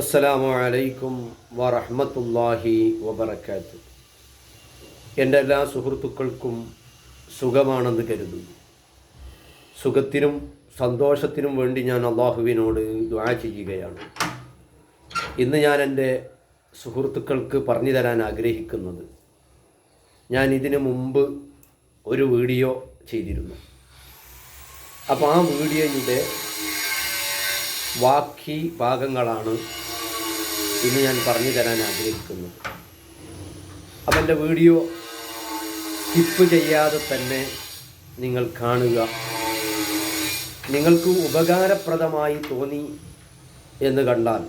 അസ്സലാമു അലൈക്കും വറഹ്മത്തുള്ളാഹി വബർക്കാത്ത് എന്റെ എല്ലാ സുഹൃത്തുക്കൾക്കും സുഖമാണെന്ന് കരുതുന്നു. സുഖത്തിനും സന്തോഷത്തിനും വേണ്ടി ഞാൻ അള്ളാഹുവിനോട് ദ്വാ ചെയ്യുകയാണ്. ഇന്ന് ഞാൻ എന്റെ സുഹൃത്തുക്കൾക്ക് പറഞ്ഞു തരാൻ ആഗ്രഹിക്കുന്നത് ഞാൻ ഇതിനു മുമ്പ് ഒരു വീഡിയോ ചെയ്തിരുന്നു. അപ്പോൾ ആ വീഡിയോയുടെ ബാക്കി ഭാഗങ്ങളാണ് ഇന്ന് ഞാൻ പറഞ്ഞു തരാൻ ആഗ്രഹിക്കുന്നു. അപ്പം എന്റെ വീഡിയോ സ്കിപ്പ് ചെയ്യാതെ തന്നെ നിങ്ങൾ കാണുക. നിങ്ങൾക്ക് ഉപകാരപ്രദമായി തോന്നി എന്ന് കണ്ടാൽ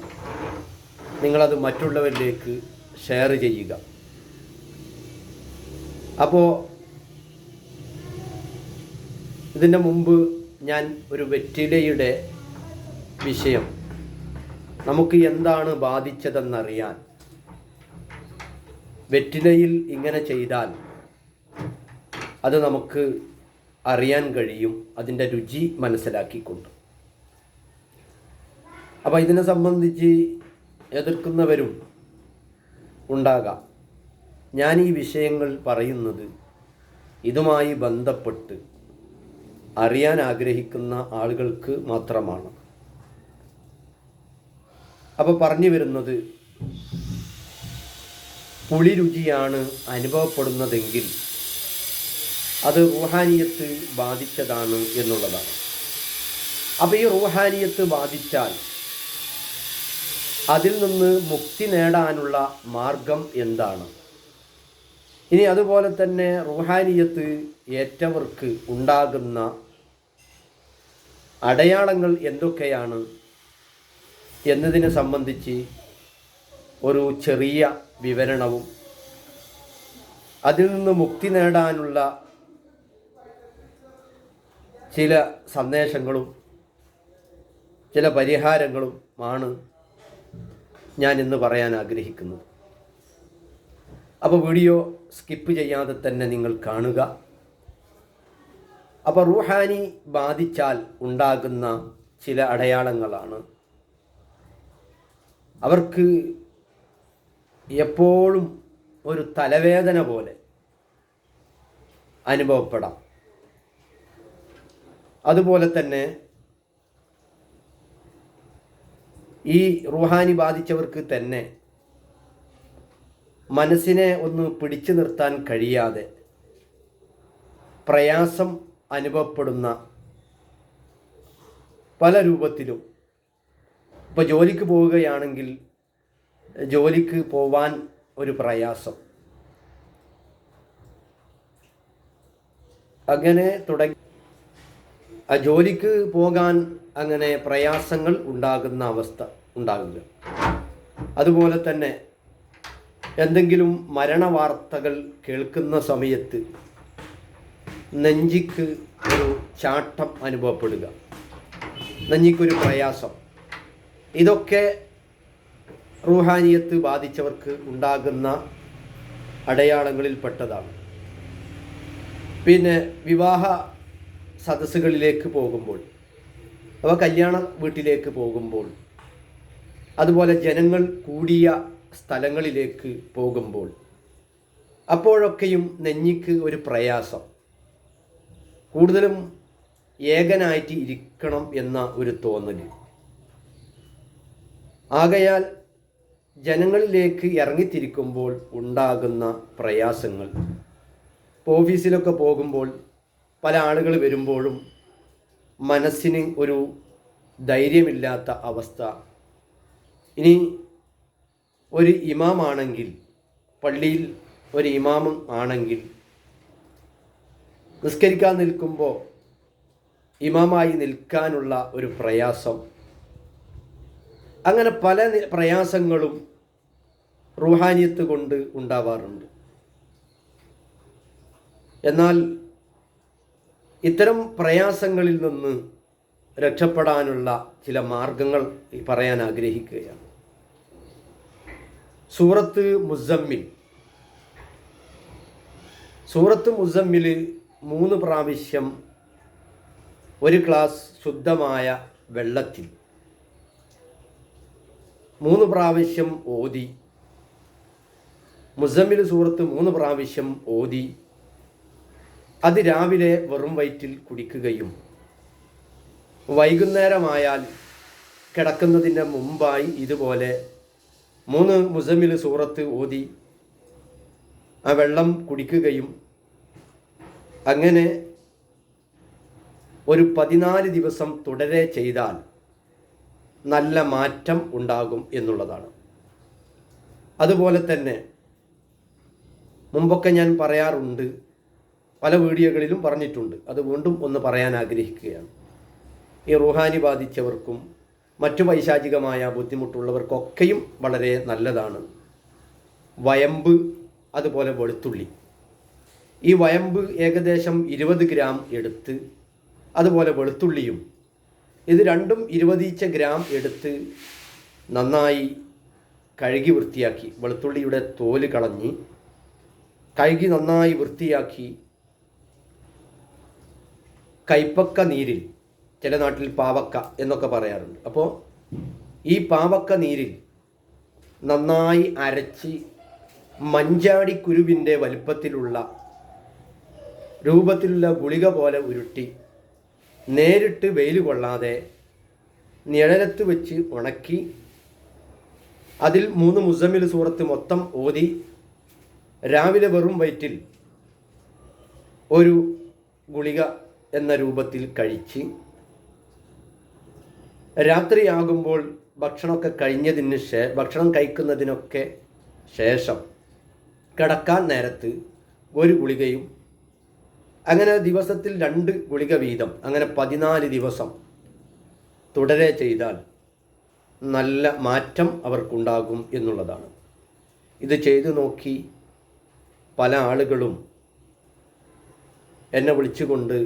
നിങ്ങളത് മറ്റുള്ളവരിലേക്ക് ഷെയർ ചെയ്യുക. അപ്പോൾ ഇതിന്റെ മുമ്പ് ഞാൻ ഒരു വെറ്റിലയുടെ വിഷയം നമുക്ക് എന്താണ് ബാധിച്ചതെന്നറിയാൻ. വെറ്റിലയിൽ ഇങ്ങനെ ചെയ്താൽ അത് നമുക്ക് അറിയാൻ കഴിയും അതിന്റെ രുചി മനസ്സിലാക്കിക്കൊണ്ട്. അപ്പോൾ ഇതിനെ സംബന്ധിച്ച് എതിർക്കുന്നവരും ഉണ്ടാകാം. ഞാൻ ഈ വിഷയങ്ങൾ പറയുന്നത് ഇതുമായി ബന്ധപ്പെട്ട് അറിയാൻ ആഗ്രഹിക്കുന്ന ആളുകൾക്ക് മാത്രമാണ്. അപ്പോൾ പറഞ്ഞു വരുന്നത് പുളി രുചിയാണ് അനുഭവപ്പെടുന്നതെങ്കിൽ അത് റൂഹാനിയത്ത് ബാധിച്ചതാണ് എന്നുള്ളതാണ്. അപ്പോൾ ഈ റൂഹാനിയത്ത് ബാധിച്ചാൽ അതിൽ നിന്ന് മുക്തി നേടാനുള്ള മാർഗം എന്താണ്? ഇനി അതുപോലെ തന്നെ റൂഹാനിയത്ത് ഏറ്റവർക്ക് ഉണ്ടാകുന്ന അടയാളങ്ങൾ എന്തൊക്കെയാണ്? എന്നതിനെ സംബന്ധിച്ച് ഒരു ചെറിയ വിവരണവും അതിൽ നിന്ന് മുക്തി നേടാനുള്ള ചില സന്ദേശങ്ങളും ചില പരിഹാരങ്ങളും ആണ് ഞാൻ ഇന്ന് പറയാൻ ആഗ്രഹിക്കുന്നത്. അപ്പോൾ വീഡിയോ സ്കിപ്പ് ചെയ്യാതെ തന്നെ നിങ്ങൾ കാണുക. അപ്പോൾ റൂഹാനി ബാധിച്ചാൽ ഉണ്ടാകുന്ന ചില അടയാളങ്ങളാണ് അവർക്ക് എപ്പോഴും ഒരു തലവേദന പോലെ അനുഭവപ്പെടാം. അതുപോലെ തന്നെ ഈ റുഹാനി ബാധിച്ചവർക്ക് തന്നെ മനസ്സിനെ ഒന്ന് പിടിച്ചു നിർത്താൻ കഴിയാതെ പ്രയാസം അനുഭവപ്പെടുന്ന പല രൂപത്തിലും ഇപ്പോൾ ജോലിക്ക് പോവുകയാണെങ്കിൽ ജോലിക്ക് പോവാൻ ഒരു പ്രയാസം. അങ്ങനെ തുടങ്ങി. ആ ജോലിക്ക് പോകാൻ അങ്ങനെ പ്രയാസങ്ങൾ ഉണ്ടാകുന്ന അവസ്ഥ ഉണ്ടാകുക അതുപോലെ തന്നെ എന്തെങ്കിലും മരണവാർത്തകൾ കേൾക്കുന്ന സമയത്ത് നെഞ്ചിക്ക് ഒരു ചാട്ടം അനുഭവപ്പെടുക. നെഞ്ചിക്കൊരു പ്രയാസം. ഇതൊക്കെ റൂഹാനിയത്ത് ബാധിച്ചവർക്ക് ഉണ്ടാകുന്ന അടയാളങ്ങളിൽ പെട്ടതാണ്. പിന്നെ വിവാഹ സദസ്സുകളിലേക്ക് പോകുമ്പോൾ അവ കല്യാണ വീട്ടിലേക്ക് പോകുമ്പോൾ അതുപോലെ ജനങ്ങൾ കൂടിയ സ്ഥലങ്ങളിലേക്ക് പോകുമ്പോൾ അപ്പോഴൊക്കെയും നെഞ്ഞിക്ക് ഒരു പ്രയാസം. കൂടുതലും ഏകനായിട്ട് ഇരിക്കണം എന്ന ഒരു തോന്നൽ ആകയാൽ ജനങ്ങളിലേക്ക് ഇറങ്ങിത്തിരിക്കുമ്പോൾ ഉണ്ടാകുന്ന പ്രയാസങ്ങൾ. ഓഫീസിലൊക്കെ പോകുമ്പോൾ പല ആളുകൾ വരുമ്പോഴും മനസ്സിന് ഒരു ധൈര്യമില്ലാത്ത അവസ്ഥ. ഇനി ഒരു ഇമാമാണെങ്കിൽ പള്ളിയിൽ ഒരു ഇമാമും ആണെങ്കിൽ നിസ്കരിക്കാൻ നിൽക്കുമ്പോൾ ഇമാമായി നിൽക്കാനുള്ള ഒരു പ്രയാസം അങ്ങനെ പല പ്രയാസങ്ങളും റുഹാനിയത്ത് കൊണ്ട് ഉണ്ടാവാറുണ്ട്. എന്നാൽ ഇത്തരം പ്രയാസങ്ങളിൽ നിന്ന് രക്ഷപ്പെടാനുള്ള ചില മാർഗങ്ങൾ പറയാൻ ആഗ്രഹിക്കുകയാണ്. സൂറത്ത് മുസമ്മിൽ സൂറത്ത് മുസമ്മിൽ മൂന്ന് പ്രാവശ്യം ഒരു ക്ലാസ് ശുദ്ധമായ വെള്ളത്തിൽ മൂന്ന് പ്രാവശ്യം ഓതി. മുസമ്മിൽ സൂറത്ത് മൂന്ന് പ്രാവശ്യം ഓതി. അത് രാവിലെ വെറും വയറ്റിൽ കുടിക്കുകയും വൈകുന്നേരമായാൽ കിടക്കുന്നതിന്റെ മുമ്പായി ഇതുപോലെ മൂന്ന് മുസമ്മിൽ സൂറത്ത് ഓതി. ആ വെള്ളം കുടിക്കുകയും അങ്ങനെ ഒരു പതിനാല് ദിവസം തുടരെ ചെയ്താൽ നല്ല മാറ്റം ഉണ്ടാകും എന്നുള്ളതാണ്. അതുപോലെ തന്നെ മുമ്പൊക്കെ ഞാൻ പറയാറുണ്ട് പല വീഡിയോകളിലും പറഞ്ഞിട്ടുണ്ട് അത് വീണ്ടും ഒന്ന് പറയാൻ ആഗ്രഹിക്കുകയാണ്. ഈ റുഹാനി ബാധിച്ചവർക്കും മറ്റു പൈശാചികമായ ബുദ്ധിമുട്ടുള്ളവർക്കൊക്കെയും വളരെ നല്ലതാണ്. വയമ്പ് അതുപോലെ വെളുത്തുള്ളി. ഈ വയമ്പ് ഏകദേശം ഇരുപത് ഗ്രാം എടുത്ത് അതുപോലെ വെളുത്തുള്ളിയും ഇത് രണ്ടും ഇരുപതീച്ച ഗ്രാം എടുത്ത് നന്നായി കഴുകി വൃത്തിയാക്കി വെളുത്തുള്ളിയുടെ തോൽ കളഞ്ഞ് കഴുകി നന്നായി വൃത്തിയാക്കി കൈപ്പക്ക നീരിൽ ചില നാട്ടിൽ പാവക്ക എന്നൊക്കെ പറയാറുണ്ട്. അപ്പോൾ ഈ പാവക്ക നീരിൽ നന്നായി അരച്ച് മഞ്ചാടിക്കുരുവിന്റെ വലുപ്പത്തിലുള്ള രൂപത്തിലുള്ള ഗുളിക പോലെ ഉരുട്ടി നേരിട്ട് വെയിൽ കൊള്ളാതെ നിഴലത്ത് വെച്ച് ഉണക്കി അതിൽ മൂന്ന് മുസമിൽ സൂറത്ത് മൊത്തം ഓതി രാവിലെ വെറും വയറ്റിൽ ഒരു ഗുളിക എന്ന രൂപത്തിൽ കഴിച്ച് രാത്രിയാകുമ്പോൾ ഭക്ഷണമൊക്കെ കഴിഞ്ഞതിന് ശേ ഭക്ഷണം കഴിക്കുന്നതിനൊക്കെ ശേഷം കിടക്കാൻ നേരത്ത് ഒരു ഗുളികയും അങ്ങനെ ദിവസത്തിൽ രണ്ട് ഗുളിക വീതം അങ്ങനെ പതിനാല് ദിവസം തുടരെ ചെയ്താൽ നല്ല മാറ്റം അവർക്കുണ്ടാകും എന്നുള്ളതാണ്. ഇത് ചെയ്തു നോക്കി പല ആളുകളും എന്നെ വിളിച്ചുകൊണ്ട്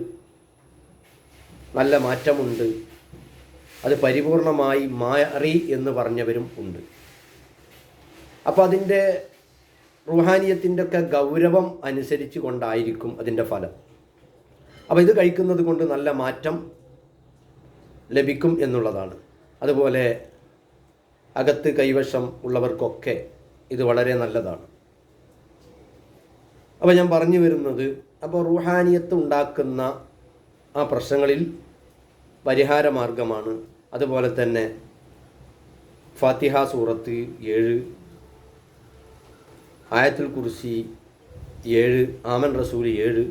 നല്ല മാറ്റമുണ്ട് അത് പരിപൂർണമായി മാറി എന്ന് പറഞ്ഞവരും ഉണ്ട്. അപ്പോൾ അതിന്റെ റുഹാനിയത്തിന്റെ ഒക്കെ ഗൗരവം അനുസരിച്ച് കൊണ്ടായിരിക്കും അതിന്റെ ഫലം. അപ്പോൾ ഇത് കഴിക്കുന്നത് കൊണ്ട് നല്ല മാറ്റം ലഭിക്കും എന്നുള്ളതാണ്. അതുപോലെ അകത്ത് കൈവശം ഉള്ളവർക്കൊക്കെ ഇത് വളരെ നല്ലതാണ്. അപ്പോൾ ഞാൻ പറഞ്ഞു വരുന്നത് അപ്പോൾ റുഹാനിയത്ത് ഉണ്ടാക്കുന്ന ആ പ്രശ്നങ്ങളിൽ പരിഹാര മാർഗമാണ് അതുപോലെ തന്നെ ഫാത്തിഹ സൂറത്ത് ഏഴ് ആയത്തുൽ കുർസി ഏഴ് ആമൻ റസൂൽ ഏഴ്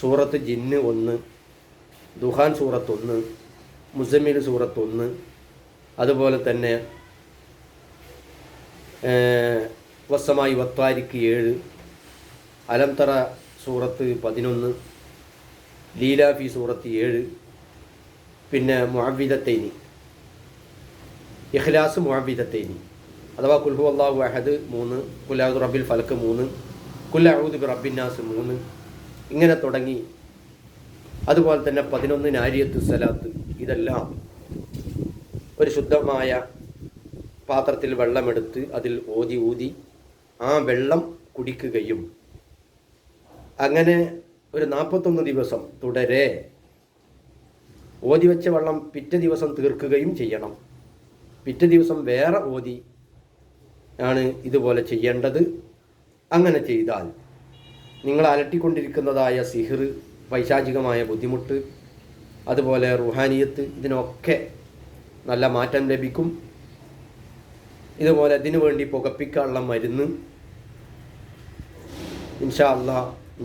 സൂറത്ത് ജിന്ന് ഒന്ന് ദുഹാൻ സൂറത്ത് ഒന്ന് മുസമ്മിൽ സൂറത്ത് ഒന്ന് അതുപോലെ തന്നെ വസമായി വത്താരിക്ക് ഏഴ് അലംതറ സൂറത്ത് പതിനൊന്ന് ലീലാഫി സൂറത്ത് ഏഴ് പിന്നെ മുഹബിദത്തേനി ഇഖ്ലാസ് മുഹബിദത്തേനി അഥവാ കുൽഹു അള്ളാഹു അഹദ് മൂന്ന് കുലാഹു റബ്ബിൽ ഫലക്ക് മൂന്ന് കുല്ലഊദ് ബി റബ്ബിന്നാസ് മൂന്ന് ഇങ്ങനെ തുടങ്ങി. അതുപോലെ തന്നെ പതിനൊന്നിന് നാരിയത്ത് സലാത്ത്. ഇതെല്ലാം ഒരു ശുദ്ധമായ പാത്രത്തിൽ വെള്ളമെടുത്ത് അതിൽ ഓതി ഊതി ആ വെള്ളം കുടിക്കുകയും അങ്ങനെ ഒരു നാൽപ്പത്തൊന്ന് ദിവസം തുടരെ ഓതി വെച്ച വെള്ളം പിറ്റേ ദിവസം തീർക്കുകയും ചെയ്യണം. പിറ്റേ ദിവസം വേറെ ഓതി ആണ് ഇതുപോലെ ചെയ്യേണ്ടത്. അങ്ങനെ ചെയ്താൽ നിങ്ങൾ അലട്ടിക്കൊണ്ടിരിക്കുന്നതായ സിഹിർ പൈശാചികമായ ബുദ്ധിമുട്ട് അതുപോലെ റുഹാനിയത്ത് ഇതിനൊക്കെ നല്ല മാറ്റം ലഭിക്കും. ഇതുപോലെ അതിനു വേണ്ടി പുകപ്പിക്കാനുള്ള മരുന്ന്. ഇൻഷാ അല്ല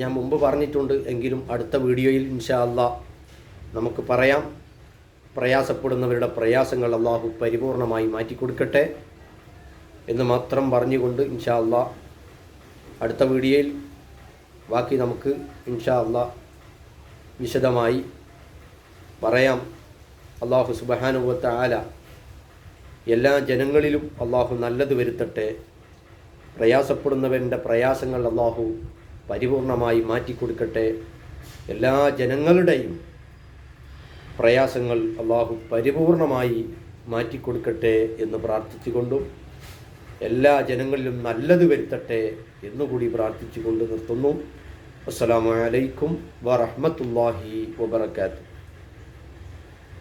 ഞാൻ മുമ്പ് പറഞ്ഞിട്ടുണ്ട് എങ്കിലും അടുത്ത വീഡിയോയിൽ ഇൻഷാ അല്ല നമുക്ക് പറയാം. പ്രയാസപ്പെടുന്നവരുടെ പ്രയാസങ്ങൾ അള്ളാഹു പരിപൂർണമായി മാറ്റിക്കൊടുക്കട്ടെ എന്ന് മാത്രം പറഞ്ഞുകൊണ്ട് ഇൻഷാ അല്ല അടുത്ത വീഡിയോയിൽ ബാക്കി നമുക്ക് ഇൻഷാ അല്ല വിശദമായി പറയാം. അള്ളാഹു സുബഹാനുഭവത്തെ ആല എല്ലാ ജനങ്ങളിലും അള്ളാഹു നല്ലത് വരുത്തട്ടെ. പ്രയാസപ്പെടുന്നവരുടെ പ്രയാസങ്ങൾ അള്ളാഹു പരിപൂർണമായി മാറ്റിക്കൊടുക്കട്ടെ. എല്ലാ ജനങ്ങളുടെയും പ്രയാസങ്ങൾ അള്ളാഹു പരിപൂർണമായി മാറ്റിക്കൊടുക്കട്ടെ എന്ന് പ്രാർത്ഥിച്ചുകൊണ്ടും എല്ലാ ജനങ്ങളിലും നല്ലത് വരുത്തട്ടെ എന്നുകൂടി പ്രാർത്ഥിച്ചുകൊണ്ട് നിർത്തുന്നു. അസ്സലാമു അലൈക്കും വറഹ്മത്തുള്ളാഹി വബറകാതുഹു.